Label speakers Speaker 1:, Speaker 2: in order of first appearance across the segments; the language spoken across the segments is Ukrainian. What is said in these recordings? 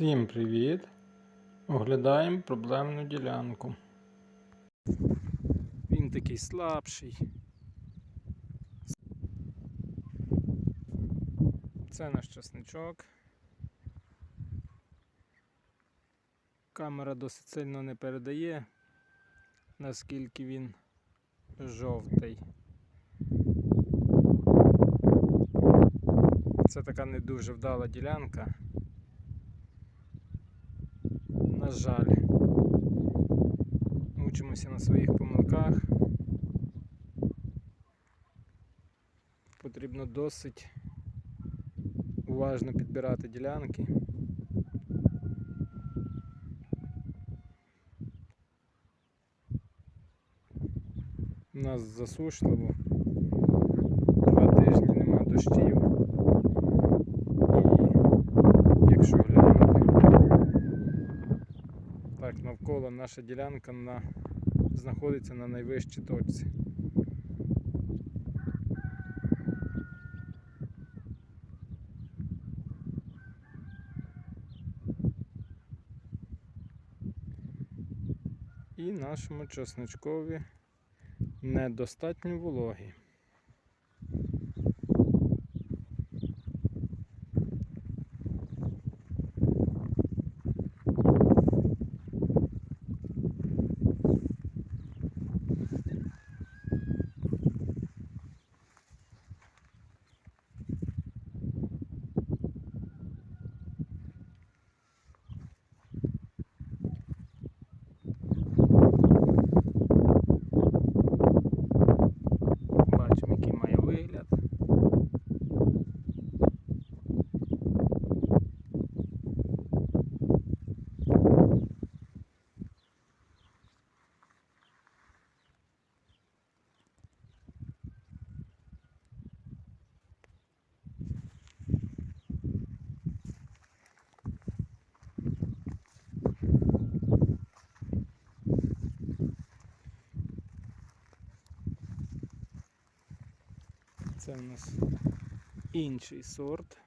Speaker 1: Всім привіт! Оглядаємо проблемну ділянку. Він такий слабший. Це наш часничок. Камера досить сильно не передає, наскільки він жовтий. Це така не дуже вдала ділянка. На жаль, учимося на своїх помилках. Потрібно досить уважно підбирати ділянки. У нас засушливо. Два тижні нема дощів. І якщо навколо наша ділянка на, знаходиться на найвищій точці. І нашому часничкові недостатньо вологі. Бачимо, який має вигляд. Це у нас інший сорт.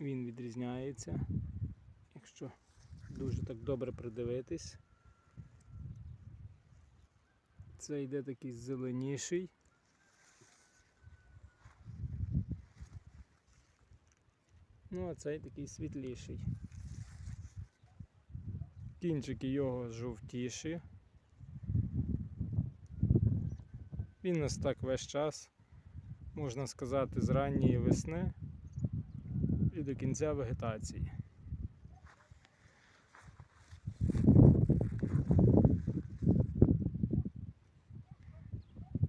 Speaker 1: Він відрізняється, якщо дуже так добре придивитись. Це йде такий зеленіший. Ну, а цей такий світліший. Кінчики його жовтіші. Він нас так весь час, можна сказати, з ранньої весни і до кінця вегетації.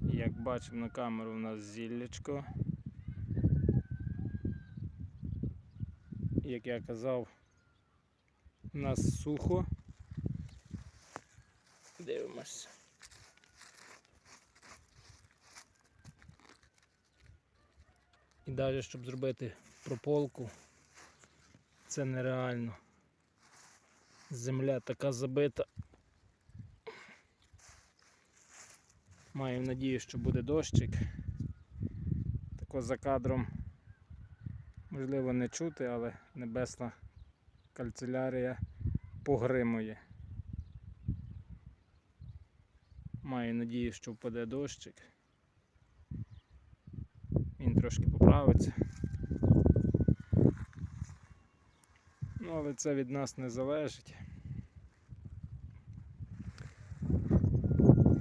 Speaker 1: Як бачимо на камеру, у нас зіллячко. Як я казав, у нас сухо. Дивимося. Навіть щоб зробити прополку, це нереально. Земля така забита. Маю надію, що буде дощик. Тако за кадром можливо не чути, але небесна кальцелярія погримує. Маю надію, що впаде дощик. Трошки поправиться. Ну, але це від нас не залежить.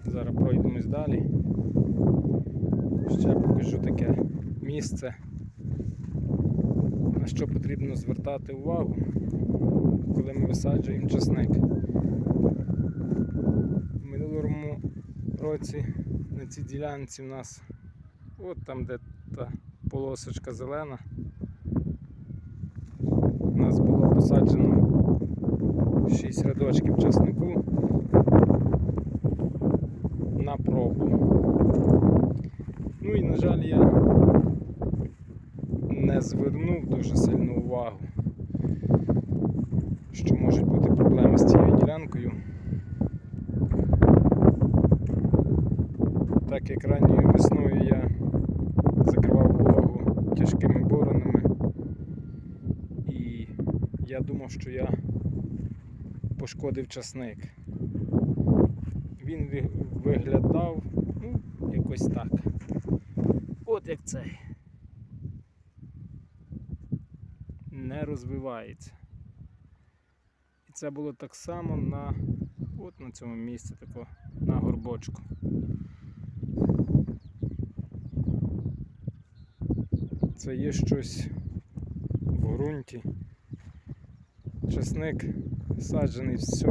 Speaker 1: Зараз пройдемось далі. Ще покажу таке місце, на що потрібно звертати увагу, коли ми висаджуємо часник. В минулому році на цій ділянці в нас от там, де та полосочка зелена. У нас було посаджено 6 рядочків часнику на пробу. Ну і, на жаль, я не звернув дуже сильну увагу, що можуть бути проблеми з цією ділянкою. Так як ранньою весною я закривав вологу тяжкими боронами, я думав, що я пошкодив часник. Він виглядав, ну, якось так. От як цей. Не розвивається. І це було так само на от на цьому місці, тако, на горбочку. Це є щось в ґрунті. Часник саджений всій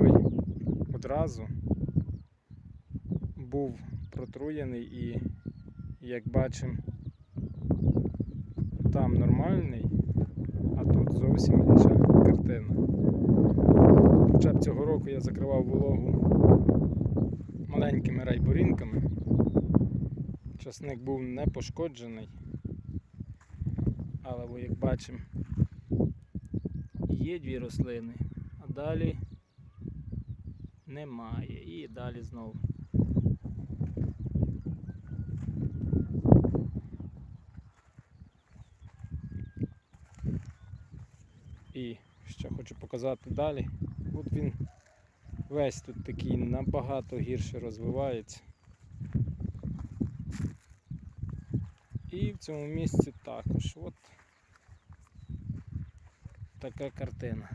Speaker 1: одразу, був протруєний і, як бачимо, там нормальний, а тут зовсім інша картина. Хоча б цього року я закривав вологу маленькими райборінками. Часник був не пошкоджений, але як бачимо, є дві рослини, а далі немає. І далі знову. І що хочу показати далі. От він весь тут такий набагато гірше розвивається. І в цьому місці також. От така картина.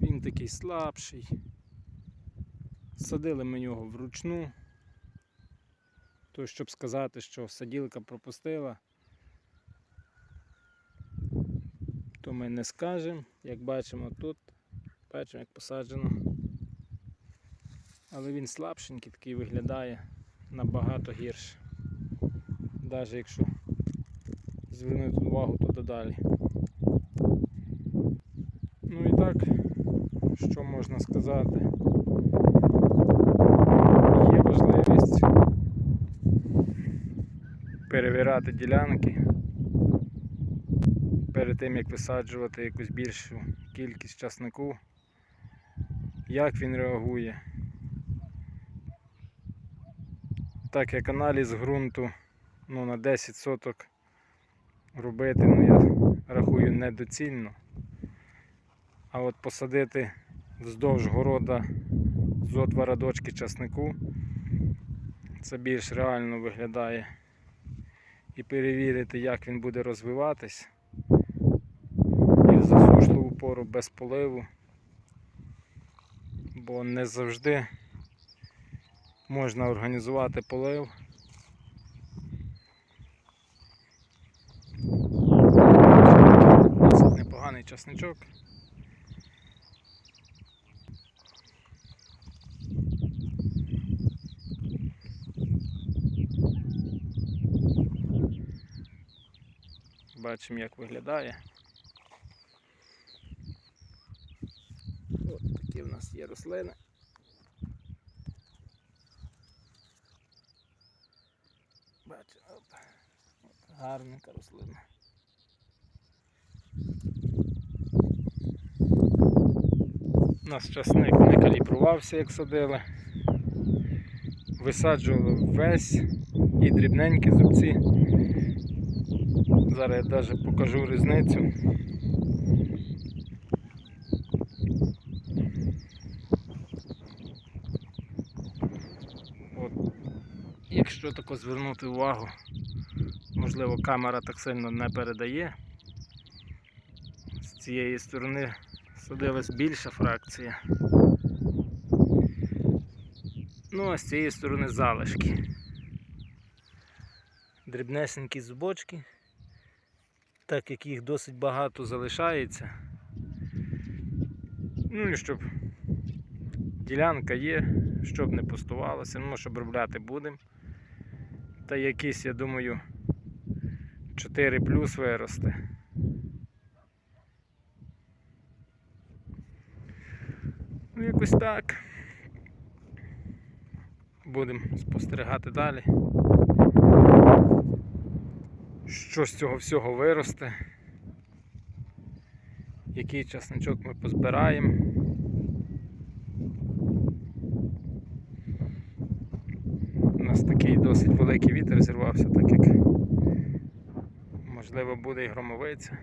Speaker 1: Він такий слабший. Садили ми його вручну. То, щоб сказати, що саділка пропустила, то ми не скажемо. Як бачимо тут, бачимо, як посаджено. Але він слабшенький, такий виглядає набагато гірше. Навіть якщо звернути увагу туди далі. Ну і так, що можна сказати? Є важливість перевіряти ділянки перед тим як висаджувати якусь більшу кількість часнику, як він реагує. Так як аналіз ґрунту ну, на 10 соток робити, ну я рахую недоцільно. А от посадити вздовж города зо два радочки часнику, це більш реально виглядає. І перевірити, як він буде розвиватись. І в засушливу пору без поливу. Бо не завжди можна організувати полив. Досить непоганий часничок. Бачимо, як виглядає. От такі в нас є рослини. Бачимо. Гарненька рослина. У нас часник не калібрувався, як садили. Висаджували весь і дрібненькі зубці. Зараз я навіть покажу різницю. От. Якщо тако звернути увагу, можливо камера так сильно не передає. З цієї сторони садилась більша фракція. Ну а з цієї сторони залишки. Дрібнесенькі зубочки, так як їх досить багато залишається. Ну і щоб ділянка є, щоб не пустувалося, ну щоб обробляти будемо. Та якісь, я думаю, 4 плюс виросте. Ну, якось так. Будемо спостерігати далі. Що з цього всього виросте. Який часничок ми позбираємо. У нас такий досить великий вітер зірвався, так як Можливо, буде і громовиця.